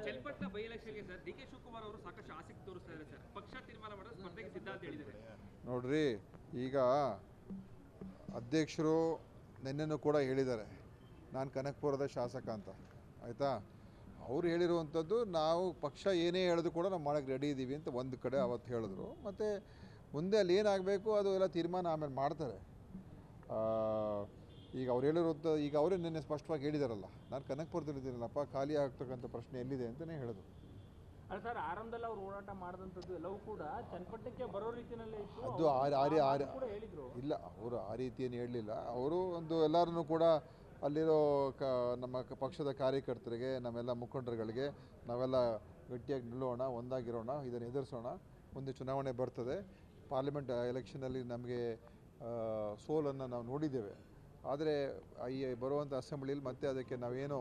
Channapatna by ಎಲೆಕ್ಷನ್ಗೆ sir D K Shivakumar ಅವರು ಸಾಕಷ್ಟು ಆಸಕ್ತಿ ತೋರಿಸ್ತಾ ಇದ್ದಾರೆ ಸರ್. ಪಕ್ಷ ತೀರ್ಮಾನ ಮಾಡೋದು ಸ್ಪರ್ಧೆಗೆ ಸಿದ್ಧ ಅಂತ ಹೇಳಿದ್ದಾರೆ. ನೋಡ್ರಿ ಈಗ ಅಧ್ಯಕ್ಷರು ನಿನ್ನೆನೂ ಕೂಡ ಹೇಳಿದ್ದಾರೆ. ನಾನು ಕನಕಪುರದ ಶಾಸಕ ಅಂತ. ಆಯಿತಾ? ಅವ್ರು ಹೇಳಿರುವಂಥದ್ದು ನಾವು ಪಕ್ಷ ಏನೇ ಹೇಳಿದ್ರು ಕೂಡ ನಾವು ಮಾಡೋಕ್ಕೆ ರೆಡಿ ಇದ್ದೀವಿ ಅಂತ ಒಂದು ಕಡೆ ಅವತ್ತು ಹೇಳಿದ್ರು. ಮತ್ತು ಮುಂದೆ ಅಲ್ಲಿ ಏನಾಗಬೇಕು ಅದು ಎಲ್ಲ ತೀರ್ಮಾನ ಆಮೇಲೆ ಮಾಡ್ತಾರೆ. ಆ, ಈಗ ಅವ್ರು ಹೇಳಿರೋದು ಈಗ ಅವರೇ ನಿನ್ನೆ ಸ್ಪಷ್ಟವಾಗಿ ಹೇಳಿದಾರಲ್ಲ ನಾನು ಕನಕಪುರದಲ್ಲಿದ್ದೀನಲ್ಲಪ್ಪ ಖಾಲಿ ಆಗ್ತಕ್ಕಂಥ ಪ್ರಶ್ನೆ ಎಲ್ಲಿದೆ ಅಂತಲೇ ಹೇಳಿದ್ರು ಅಲ್ಲ ಸರ್ ಆರಂಭದಲ್ಲಿ ಅವ್ರು ಓಡಾಟ ಮಾಡಿದಂಥದ್ದು ಎಲ್ಲವೂ ಕೂಡ ಚನ್ನಪಟ್ಟಣಕ್ಕೆ ಬರೋ ರೀತಿಯಲ್ಲೇ ಇತ್ತು. ಅದು ಆ- ಆ- ಆ- ಹೇಳಿದ್ರು. ಇಲ್ಲ ಅವರು ಆ ರೀತಿ ಏನು ಹೇಳಲಿಲ್ಲ. ಅವರು ಒಂದು ಎಲ್ಲರನ್ನೂ ಕೂಡ ಅಲ್ಲಿರೋ ಕ ನಮ್ಮ ಪಕ್ಷದ ಕಾರ್ಯಕರ್ತರಿಗೆ ನಮ್ಮೆಲ್ಲ ಮುಖಂಡರುಗಳಿಗೆ ನಾವೆಲ್ಲ ಗಟ್ಟಿಯಾಗಿ ನಿಲ್ಲೋಣ ಒಂದಾಗಿರೋಣ ಇದನ್ನು ಎದುರಿಸೋಣ ಮುಂದೆ ಚುನಾವಣೆ ಬರ್ತದೆ. ಪಾರ್ಲಿಮೆಂಟ್ ಎಲೆಕ್ಷನಲ್ಲಿ ನಮಗೆ ಸೋಲನ್ನು ನಾವು ನೋಡಿದ್ದೇವೆ. ಆದರೆ ಈ ಬರುವಂಥ ಅಸೆಂಬ್ಲಿಯಲ್ಲಿ ಮತ್ತೆ ಅದಕ್ಕೆ ನಾವೇನು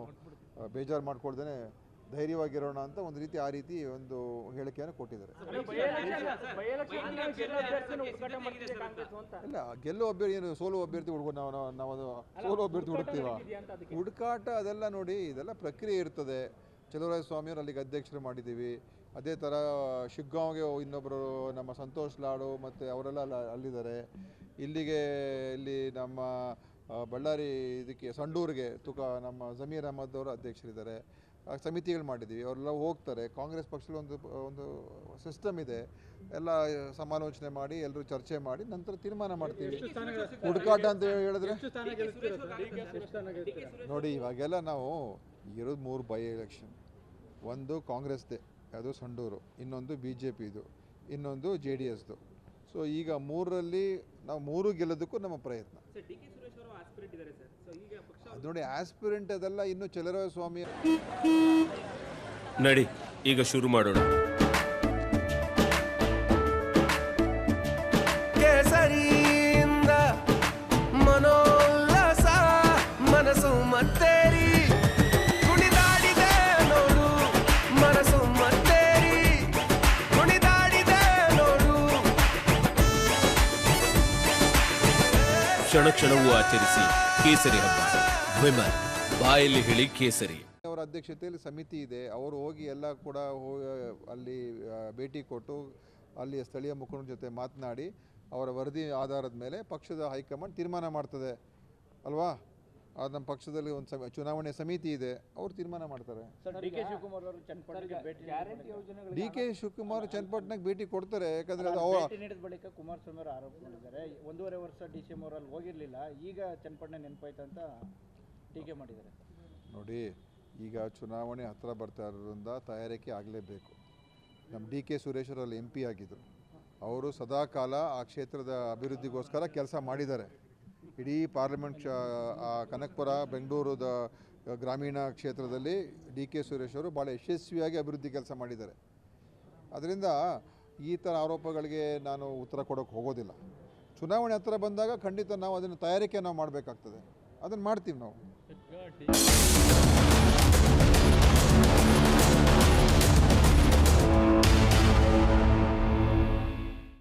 ಬೇಜಾರು ಮಾಡ್ಕೊಳ್ದೇ ಧೈರ್ಯವಾಗಿರೋಣ ಅಂತ ಒಂದು ರೀತಿ ಆ ರೀತಿ ಒಂದು ಹೇಳಿಕೆಯನ್ನು ಕೊಟ್ಟಿದ್ದಾರೆ. ಇಲ್ಲ ಗೆಲ್ಲುವ ಅಭ್ಯರ್ಥಿ ಏನು ಸೋಲು ಅಭ್ಯರ್ಥಿ ಹುಡುಗ ನಾವು ನಾವು ಸೋಲು ಅಭ್ಯರ್ಥಿ ಹುಡುಕ್ತೀವ? ಹುಡುಕಾಟ ಅದೆಲ್ಲ ನೋಡಿ ಇದೆಲ್ಲ ಪ್ರಕ್ರಿಯೆ ಇರ್ತದೆ. ಚಲುವರಾಯ ಸ್ವಾಮಿಯವರು ಅಲ್ಲಿಗೆ ಅಧ್ಯಕ್ಷರು ಮಾಡಿದ್ದೀವಿ. ಅದೇ ಥರ ಶಿಗ್ಗಾಂವ್ಗೆ ಇನ್ನೊಬ್ಬರು ನಮ್ಮ ಸಂತೋಷ್ ಲಾಡು ಮತ್ತು ಅವರೆಲ್ಲ ಅಲ್ಲಿದ್ದಾರೆ. ಇಲ್ಲಿಗೆ ಇಲ್ಲಿ ನಮ್ಮ ಬಳ್ಳಾರಿ ಇದಕ್ಕೆ ಸಂಡೂರಿಗೆ ತುಕ ನಮ್ಮ ಜಮೀರ್ ಅಹಮದ್ ಅವರು ಅಧ್ಯಕ್ಷರಿದ್ದಾರೆ. ಆ, ಸಮಿತಿಗಳು ಮಾಡಿದ್ದೀವಿ. ಅವರೆಲ್ಲ ಹೋಗ್ತಾರೆ. ಕಾಂಗ್ರೆಸ್ ಪಕ್ಷದಲ್ಲಿ ಒಂದು ಒಂದು ಸಿಸ್ಟಮ್ ಇದೆ. ಎಲ್ಲ ಸಮಾಲೋಚನೆ ಮಾಡಿ ಎಲ್ಲರೂ ಚರ್ಚೆ ಮಾಡಿ ನಂತರ ತೀರ್ಮಾನ ಮಾಡ್ತೀವಿ. ಹುಡುಕಾಟ ಅಂತ ಹೇಳಿದ್ರೆ? ನೋಡಿ ಇವಾಗೆಲ್ಲ ನಾವು ಇರೋದು ಮೂರು ಬೈ ಎಲೆಕ್ಷನ್ ಒಂದು ಕಾಂಗ್ರೆಸ್ದೇ ಅದು ಸಂಡೂರು. ಇನ್ನೊಂದು ಬಿ ಜೆ ಪಿದು ಇನ್ನೊಂದು ಜೆ ಡಿ ಎಸ್ದು. ಸೊ ಈಗ ಮೂರರಲ್ಲಿ ನಾವು ಮೂರು ಗೆಲ್ಲೋದಕ್ಕೂ ನಮ್ಮ ಪ್ರಯತ್ನ ಸರ್ ಡಿ ಕೆ ಸುರೇಶ್ ಅವರು ಆಸ್ಪಿರೇಟ್ ಇದ್ದಾರೆ ಸರ್ ಸೊ ಈಗ ಪಕ್ಷ ಅದು ನೋಡಿ ಆಸ್ಪಿರೆಂಟ್ ಅದೆಲ್ಲ ಇನ್ನು ಚಲರಾಯ ಸ್ವಾಮಿ ನಡಿ ಈಗ ಶುರು ಮಾಡೋಣ. ಕೇಸರಿಯಿಂದ ಮನೋಲ್ಲಸ ಮನಸ್ಸು ಮತ್ತೇರಿ. ಕುಣಿದಾಡಿದೆ ನೋಡು ಮನಸ್ಸು ಮತ್ತೇರಿ. ಕುಣಿದಾಡಿದೆ ನೋಡು. ಕ್ಷಣ ಕ್ಷಣವೂ ಆಚರಿಸಿ ಕೇಸರಿ ಹಬ್ಬ. ವಿಮಲ್ ಬಾಯಲ್ಲಿ ಹೇಳಿ ಕೇಸರಿ. ಅವರ ಅಧ್ಯಕ್ಷತೆಯಲ್ಲಿ ಸಮಿತಿ ಇದೆ. ಅವರು ಹೋಗಿ ಎಲ್ಲ ಕೂಡ ಹೋಗಿ ಅಲ್ಲಿ ಭೇಟಿ ಕೊಟ್ಟು ಅಲ್ಲಿ ಸ್ಥಳೀಯ ಮುಖಂಡರ ಜೊತೆ ಮಾತನಾಡಿ ಅವರ ವರದಿ ಆಧಾರದ ಮೇಲೆ ಪಕ್ಷದ ಹೈಕಮಾಂಡ್ ತೀರ್ಮಾನ ಮಾಡ್ತದೆ. ಅಲ್ವಾ? ಅದು ನಮ್ಮ ಪಕ್ಷದಲ್ಲಿ ಒಂದು ಸಮ ಚುನಾವಣೆ ಸಮಿತಿ ಇದೆ. ಅವರು ತೀರ್ಮಾನ ಮಾಡ್ತಾರೆ. ಡಿ ಕೆ ಶಿವಕುಮಾರ್ ಅವರು ಚನ್ನಪಟ್ಟಣಕ್ಕೆ ಭೇಟಿ ಡಿ ಕೆ ಶಿವಕುಮಾರ್ ಚನ್ನಪಟ್ಟಣಕ್ಕೆ ಭೇಟಿ ಕೊಡ್ತಾರೆ. ಯಾಕಂದ್ರೆ ಅದು ಅವರ ನೀಡಿದ ಬಳಿಕ ಕುಮಾರಸ್ವಾಮಿ ಅವರು ಆರೋಪ ಮಾಡಿದ್ದಾರೆ. ಒಂದೂವರೆ ವರ್ಷ ಡಿ ಸಿ ಎಂ ಅವರಲ್ಲಿ ಹೋಗಿರಲಿಲ್ಲ. ಈಗ ಚನ್ನಪಟ್ಟಣ ನೆನಪಾಯ್ತು ಅಂತ ಟೀಕೆ ಮಾಡಿದ್ದಾರೆ. ನೋಡಿ, ಈಗ ಚುನಾವಣೆ ಹತ್ತಿರ ಬರ್ತಾ ಇರೋದ್ರಿಂದ ತಯಾರಿಕೆ ಆಗಲೇಬೇಕು. ನಮ್ಮ ಡಿ ಕೆ ಸುರೇಶ್ವರಲ್ಲಿ ಎಂ ಪಿ ಆಗಿದ್ದರು ಅವರು ಸದಾಕಾಲ ಆ ಕ್ಷೇತ್ರದ ಅಭಿವೃದ್ಧಿಗೋಸ್ಕರ ಕೆಲಸ ಮಾಡಿದ್ದಾರೆ. ಇಡೀ ಪಾರ್ಲಿಮೆಂಟ್ ಕನಕಪುರ, ಬೆಂಗಳೂರದ ಗ್ರಾಮೀಣ ಕ್ಷೇತ್ರದಲ್ಲಿ ಡಿ ಕೆ ಸುರೇಶ್ ಅವರು ಭಾಳ ಯಶಸ್ವಿಯಾಗಿ ಅಭಿವೃದ್ಧಿ ಕೆಲಸ ಮಾಡಿದ್ದಾರೆ. ಅದರಿಂದ ಈ ಥರ ಆರೋಪಗಳಿಗೆ ನಾನು ಉತ್ತರ ಕೊಡೋಕ್ಕೆ ಹೋಗೋದಿಲ್ಲ. ಚುನಾವಣೆ ಹತ್ರ ಬಂದಾಗ ಖಂಡಿತ ನಾವು ಅದನ್ನು ತಯಾರಿಕೆ ನಾವು ಮಾಡಬೇಕಾಗ್ತದೆ. ಅದನ್ನು ಮಾಡ್ತೀವಿ ನಾವು. party.